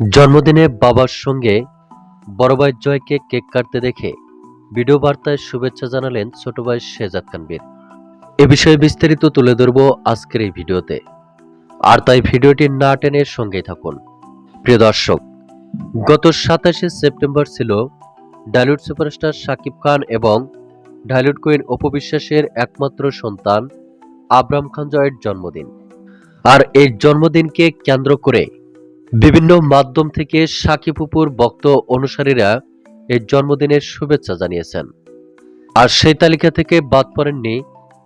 জন্মদিনে বাবার সঙ্গে বড় ভাই জয়কে কেক কাটতে দেখে ভিডিও বার্তায় শুভেচ্ছা জানালেন ছোট ভাই শেজাদ খানবীর। এ বিষয়ে বিস্তারিত তুলে ধরব আজকের এই ভিডিওতে। আর তাই ভিডিওটি না টেনে সঙ্গেই থাকুন। প্রিয় দর্শক, গত সাতাশে সেপ্টেম্বর ছিল ডালিউড সুপারস্টার শাকিব খান এবং ডালিউড কুইন অপবিশ্বাসের একমাত্র সন্তান আবরাম খান জয়ের জন্মদিন। আর এই জন্মদিনকে কেন্দ্র করে বিভিন্ন মাধ্যম থেকে সাকিবুপুর ভক্ত অনুসারীরা এই জন্মদিনের শুভেচ্ছা জানিয়েছেন। আর সেই তালিকা থেকে বাদ পড়েননি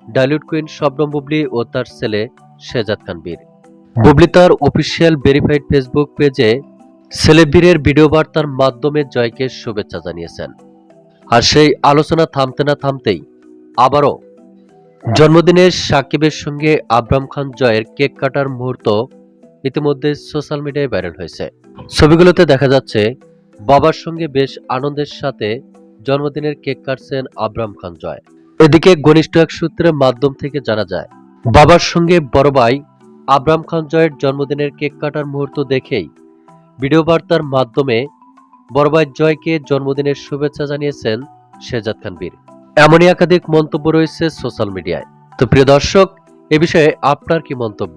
ডালিউড কুইন শবনম বুবলি ও তার ছেলে শেজাদ খান বীর বুবলি তার অফিসিয়াল ভেরিফাইড ফেসবুক পেজে ছেলে বীরের ভিডিও বার্তার মাধ্যমে জয়কে শুভেচ্ছা জানিয়েছেন। আর সেই আলোচনা থামতে না থামতেই আবারও জন্মদিনের সাকিবের সঙ্গে আবরাম খান জয়ের কেক কাটার মুহূর্ত ইতিমধ্যে সোশ্যাল মিডিয়ায় ভাইরাল হয়েছে। ছবিগুলোতে দেখা যাচ্ছে, বাবার সঙ্গে বেশ আনন্দের সাথে জন্মদিনের কেক কাটছেন আবরাম খান জয়। এদিকে ঘনিষ্ঠ এক সূত্রের মাধ্যম থেকে জানা যায়, বাবার সঙ্গে বড় ভাই আবরাম খান জয়ের জন্মদিনের কেক কাটার মুহূর্ত দেখেই ভিডিও বার্তার মাধ্যমে বড় ভাই জয়কে জন্মদিনের শুভেচ্ছা জানিয়েছেন শেজাদ খান বীর। এমনই একাধিক মন্তব্য রয়েছে সোশ্যাল মিডিয়ায়। তো প্রিয় দর্শক, এ বিষয়ে আপনার কি মন্তব্য?